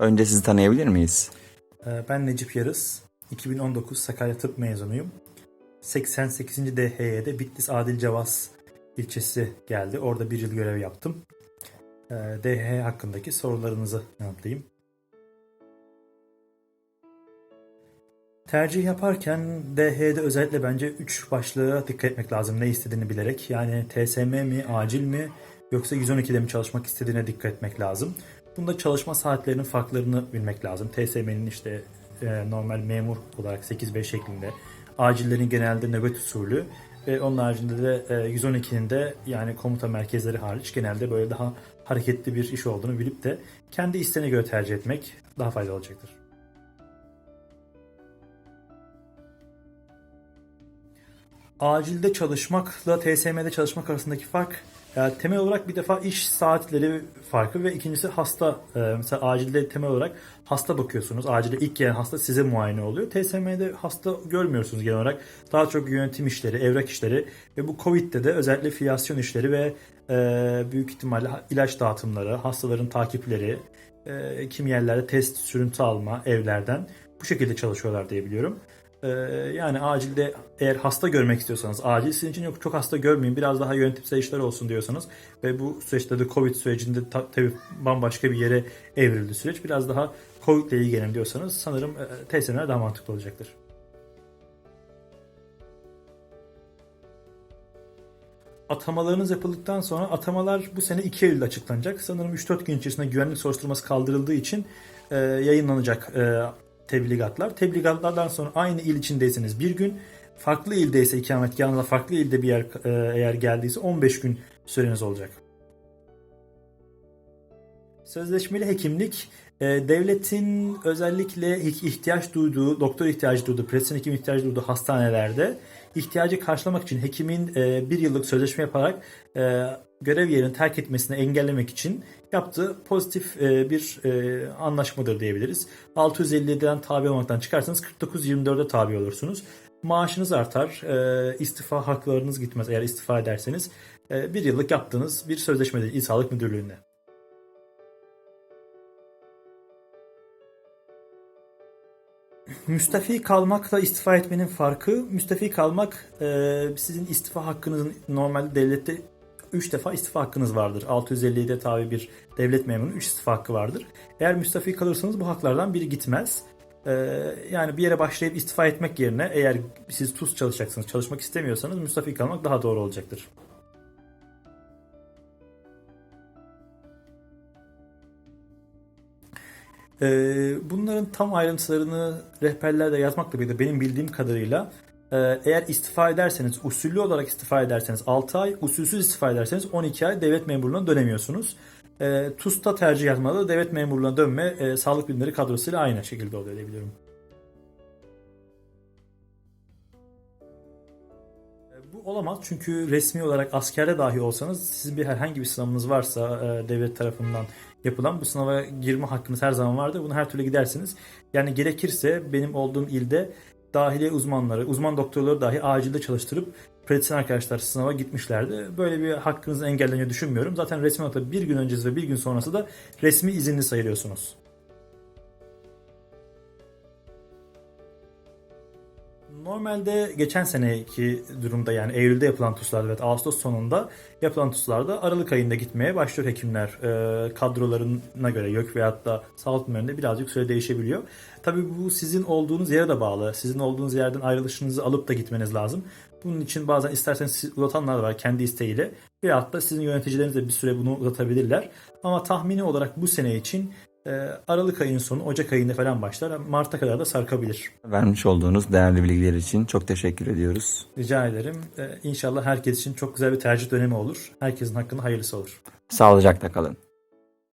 Önce sizi tanıyabilir miyiz? Ee, Ben Necip Yarız. 2019 Sakarya Tıp mezunuyum. 88. DHY'de Bitlis Adil Cevaz ilçesi geldi. Orada bir yıl görev yaptım. Ee, DH hakkındaki sorularınızı yanıtlayayım. Tercih yaparken DH'de özellikle bence 3 başlığa dikkat etmek lazım. Ne istediğini bilerek. Yani TSM mi, acil mi yoksa 112'de mi çalışmak istediğine dikkat etmek lazım. Bunda çalışma saatlerinin farklarını bilmek lazım. TSM'nin işte e, normal memur olarak 8-5 şeklinde. Acillerin genelde nöbet usulü. Ve onun haricinde de e, 112'nin de yani komuta merkezleri hariç genelde böyle daha hareketli bir iş olduğunu bilip de kendi isteğine göre tercih etmek daha faydalı olacaktır. acilde çalışmakla TSM'de çalışmak arasındaki fark yani temel olarak bir defa iş saatleri farkı ve ikincisi hasta e, mesela acilde temel olarak hasta bakıyorsunuz. Acilde ilk gelen hasta size muayene oluyor. TSM'de hasta görmüyorsunuz genel olarak. Daha çok yönetim işleri, evrak işleri ve bu Covid'de de özellikle filyasyon işleri ve e, büyük ihtimalle ilaç dağıtımları, hastaların takipleri, e, kimi yerlerde test sürüntü alma evlerden bu şekilde çalışıyorlar diye biliyorum. Ee, yani acilde eğer hasta görmek istiyorsanız acil sizin için yok çok hasta görmeyin biraz daha yönetimsel işler olsun diyorsanız ve bu süreçte de Covid sürecinde ta, tabii bambaşka bir yere evrildi süreç biraz daha Covid ile ilgilenin diyorsanız sanırım e, daha mantıklı olacaktır. Atamalarınız yapıldıktan sonra atamalar bu sene 2 Eylül'de açıklanacak. Sanırım 3-4 gün içerisinde güvenlik soruşturması kaldırıldığı için e, yayınlanacak e, tebligatlar. Tebligatlardan sonra aynı il içindeyseniz bir gün, farklı ildeyse ikametgahınızda farklı ilde bir yer e, eğer geldiyse 15 gün süreniz olacak. Sözleşmeli hekimlik e, devletin özellikle ihtiyaç duyduğu, doktor ihtiyacı duyduğu, pratisyen hekim ihtiyacı duyduğu hastanelerde ihtiyacı karşılamak için hekimin e, bir yıllık sözleşme yaparak görev yerini terk etmesini engellemek için yaptığı pozitif e, bir e, anlaşmadır diyebiliriz. 657'den tabi olmaktan çıkarsanız 49-24'e tabi olursunuz. Maaşınız artar, e, istifa haklarınız gitmez eğer istifa ederseniz. E, bir yıllık yaptığınız bir sözleşmedir İl Sağlık Müdürlüğü'nde. Müstafi kalmakla istifa etmenin farkı, müstafi kalmak e, sizin istifa hakkınızın normalde devlette 3 defa istifa hakkınız vardır. 657'de tabi bir devlet memurunun 3 istifa hakkı vardır. Eğer müstafi kalırsanız bu haklardan biri gitmez. E, yani bir yere başlayıp istifa etmek yerine eğer siz tuz çalışacaksınız, çalışmak istemiyorsanız müstafi kalmak daha doğru olacaktır. Ee, bunların tam ayrıntılarını rehberlerde yazmakla birlikte benim bildiğim kadarıyla eğer istifa ederseniz, usullü olarak istifa ederseniz 6 ay, usulsüz istifa ederseniz 12 ay devlet memurluğuna dönemiyorsunuz. E, TUS'ta tercih yazmada da devlet memurluğuna dönme e, sağlık bilimleri kadrosuyla aynı şekilde oluyor diye biliyorum. Bu olamaz çünkü resmi olarak askerde dahi olsanız sizin bir herhangi bir sınavınız varsa e, devlet tarafından yapılan bu sınava girme hakkınız her zaman vardır. Bunu her türlü gidersiniz. Yani gerekirse benim olduğum ilde dahiliye uzmanları, uzman doktorları dahi acilde çalıştırıp pratisyen arkadaşlar sınava gitmişlerdi. Böyle bir hakkınızın engelleneceğini düşünmüyorum. Zaten resmi olarak bir gün öncesi ve bir gün sonrası da resmi izinli sayılıyorsunuz. Normalde geçen seneki durumda yani Eylül'de yapılan TUS'larda ve Ağustos sonunda yapılan TUS'larda Aralık ayında gitmeye başlıyor hekimler. E, kadrolarına göre yok veyahut da sağlık numaralarında birazcık süre değişebiliyor. Tabii bu sizin olduğunuz yere de bağlı. Sizin olduğunuz yerden ayrılışınızı alıp da gitmeniz lazım. Bunun için bazen isterseniz uzatanlar var kendi isteğiyle. Veyahut da sizin yöneticileriniz de bir süre bunu uzatabilirler. Ama tahmini olarak bu sene için Aralık ayının sonu Ocak ayında falan başlar. Mart'a kadar da sarkabilir. Vermiş olduğunuz değerli bilgiler için çok teşekkür ediyoruz. Rica ederim. Ee, İnşallah herkes için çok güzel bir tercih dönemi olur. Herkesin hakkında hayırlısı olur. Sağlıcakla kalın.